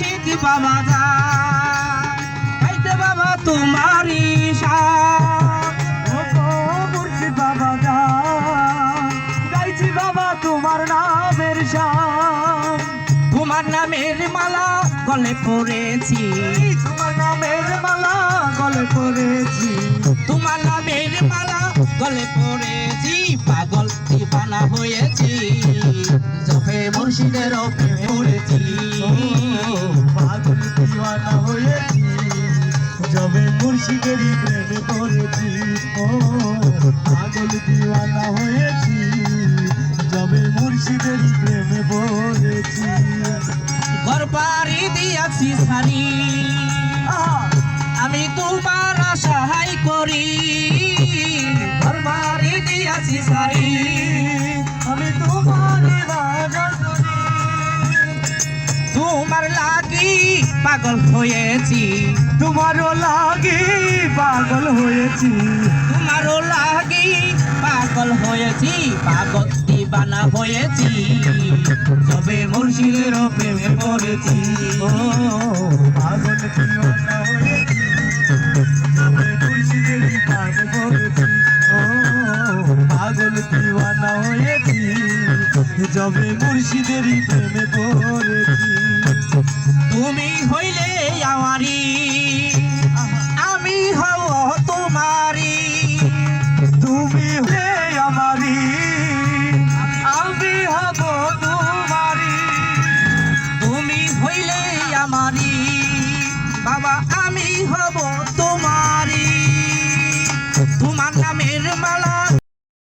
আশিক বাবা যায়? খাইতে বাবা তোমারই মুর্শিদ বাবা গাইছি বাবা তোমার নামের শাম তোমার নামের মালা গলে পড়েছি। তোমার নামের মালা গলে পড়েছি। তোমার নামের মালা গলে পড়েছি। পাগল দিবানা হয়েছি। জপে মুর্শিদের প্রেমে পড়েছি। যবে প্রেমে পড়েছি। ও, পাগল দিওয়ানা হয়েছি। যবে মুর্শিদেরই প্রেমে পড়েছি। ঘর দিয়াছি সারি! আমি তোমার সহায় করি। ঘর বাড়ি দিয়াছি সারি। পাগল হয়েছি। তোমারও লাগে পাগল হয়েছি। তোমারও লাগি পাগল হয়েছি পাগল দিবানা হয়েছি। তবে মুর্শিদের প্রেমে পড়েছি। ও পাগল দিওয়ানা হয়েছি। যবে মুর্শিদেরই প্রেমে পড়েছি। ও পাগল দিওয়ানা হয়েছি। যবে মুর্শিদেরই প্রেমে পড়েছি। তুমি হইলে আমারি আমি হব তোমারি তুমি হইলে আমারি আমি হব তোমারি তুমি হইলে আমারি বাবা, আমি হব তো